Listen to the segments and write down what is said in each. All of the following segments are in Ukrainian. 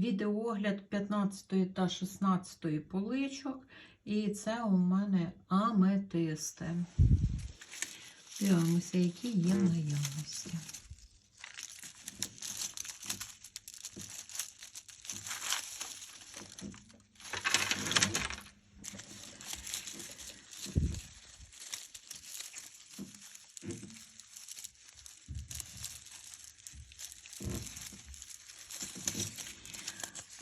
Відеогляд 15 та 16 поличок. І це у мене аметисти. Дивимося, які є в наявності.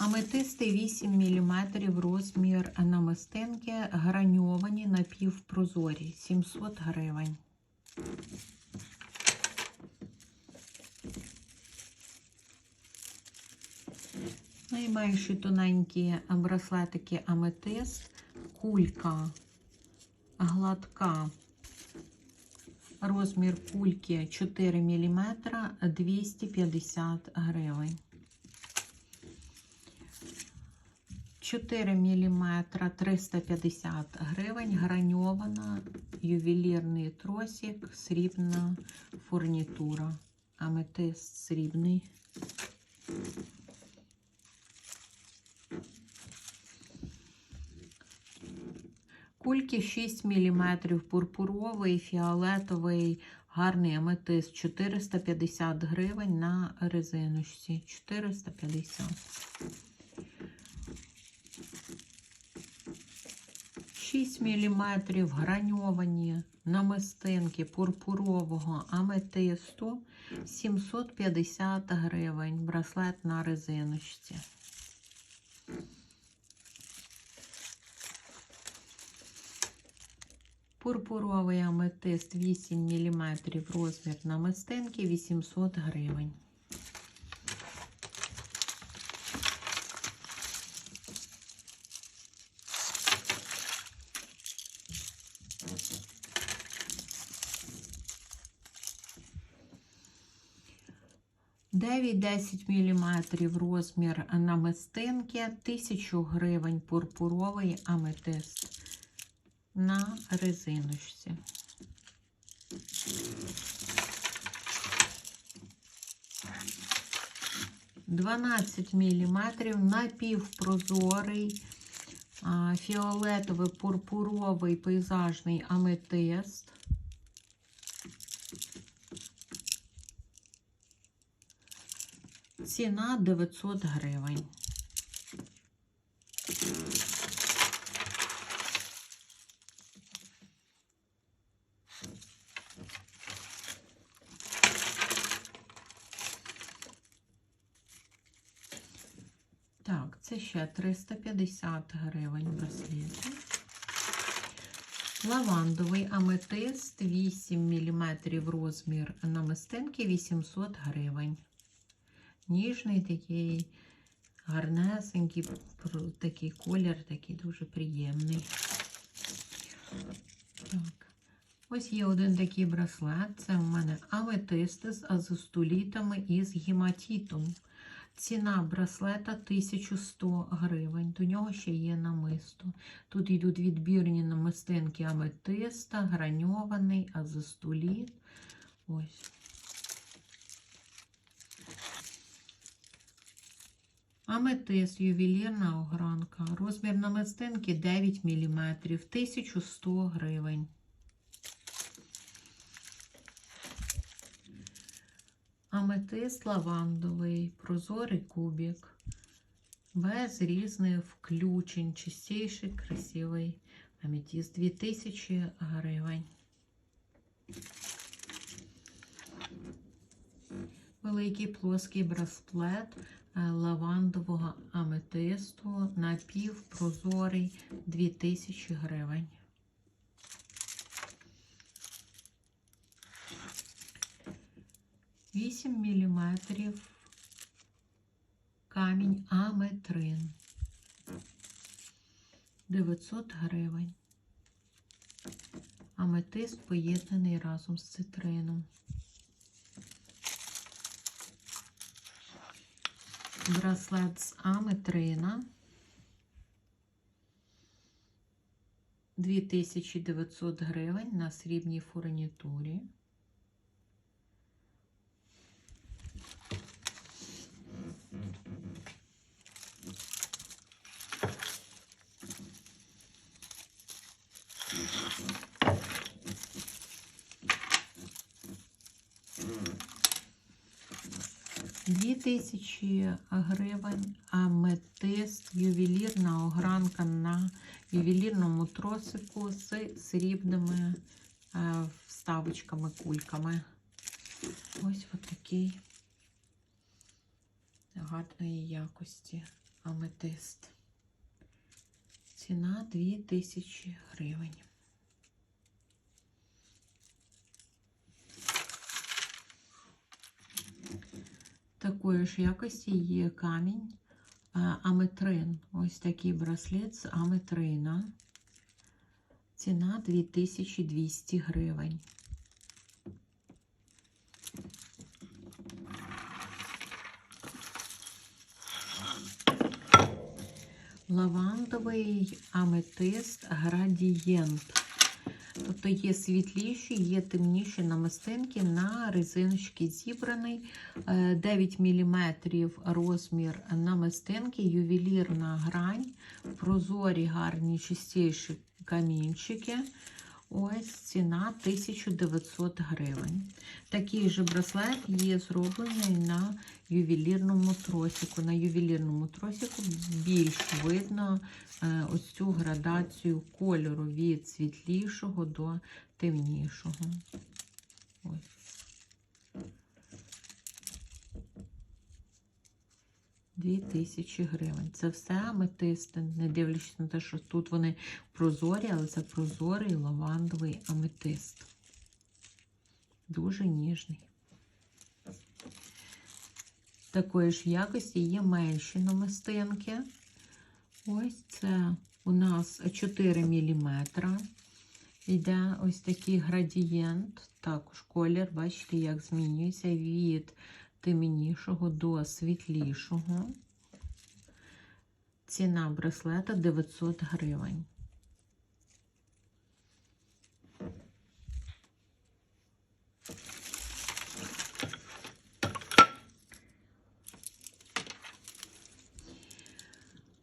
Аметисти 8 мм розмір намистинки, граньовані напівпрозорі, 700 гривень. Найменші тоненькі браслетики аметист, кулька гладка. Розмір кульки 4 мм 250 гривень. 4 мм 350 гривень, граньована, ювелірний тросик, срібна фурнітура, аметист срібний. Кульки 6 мм, пурпуровий, фіолетовий, гарний аметист 450 гривень на резиночці. 450. 6 мм граньовані намистинки пурпурового аметисту 750 гривень. Браслет на резиночці. Пурпуровий аметист 8 мм розмір намистинки 800 гривень. Дев'ять-десять міліметрів розмір намистинки, 1000 гривень пурпуровий аметист на резиночці. Дванадцять міліметрів напівпрозорий фіолетовий пурпуровий пейзажний аметист. Ціна 900 гривень. Так, це ще 350 гривень браслети. Лавандовий аметист 8 мм розмір намистинки 800 гривень. Ніжний такий, гарнесенький, такий колір, такий дуже приємний. Так. Ось є один такий браслет. Це в мене аметисти з азостолітами і з гематітом. Ціна браслета 1100 гривень. До нього ще є намисто. Тут йдуть відбірні намистинки аметиста, граньований, азостоліт. Ось. Аметист, ювелірна огранка. Розмір намистинки 9 мм, 1100 гривень. Аметист лавандовий, прозорий кубик, без різних включень, чистіший, красивий аметист 2000 гривень. Великий плоский браслет лавандового аметисту напівпрозорий 2000 гривень. Вісім міліметрів камінь аметрин 900 гривень. Аметист поєднаний разом з цитрином. Браслет з аметрина 2900 гривень на срібній фурнітурі. 2000 гривень, аметист, ювелірна огранка на ювелірному тросику з срібними е, вставочками, кульками. Ось такий гарної якості аметист. Ціна 2000 гривень. Такої ж якості є камінь аметрин. Ось такий браслет з аметрина. Ціна 2200 гривень. Лавандовий аметист градієнт. Тобто є світліші, є темніші намистинки на резиночки зібраний. Е, 9 мм розмір намистинки, ювелірна грань, прозорі, гарні, чистіші камінчики. Ось ціна 1900 гривень. Такий же браслет є зроблений на ювелірному тросику. На ювелірному тросику більш видно е, ось цю градацію кольору від світлішого до темнішого. Ось. Дві тисячі гривень. Це все аметисти, не дивлячись на те, що тут вони прозорі, але це прозорий лавандовий аметист. Дуже ніжний. Такої ж якості є менші намистинки. Ось це у нас 4 мм. Йде ось такий градієнт. Також колір, бачите, як змінюється від темнішого до світлішого. Ціна браслета 900 гривень.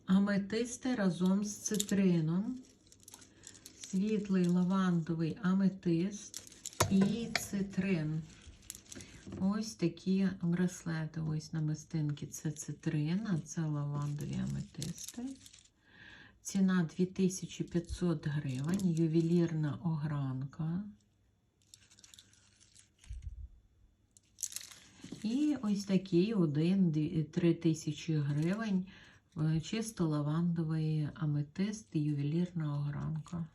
Аметисти разом з цитрином, світлий лавандовий аметист і цитрин. Ось такі браслети. Ось намистинки. Це цитрин, а це лавандові аметисти. Ціна 2500 гривень, ювелірна огранка. І ось такий один 3000 гривень. е, Чисто лавандовий аметист ювелірна огранка.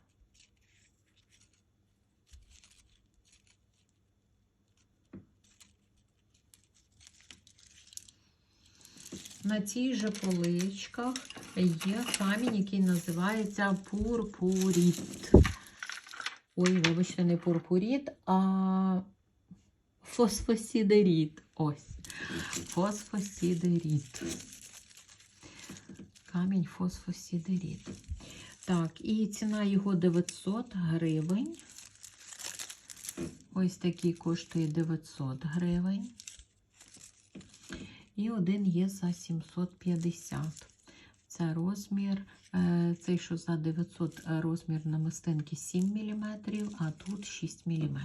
На цій же поличках є камінь, який називається пурпуріт. Ой, вибачте, не пурпуріт, а фосфосідеріт. Ось. Фосфосідеріт. Камінь фосфосідеріт. Так, і ціна його 900 гривень. Ось такий коштує 900 гривень. І один є за 750. Це розмір, е, цей, що за 900 розмір намистинки 7 мм, а тут 6 мм.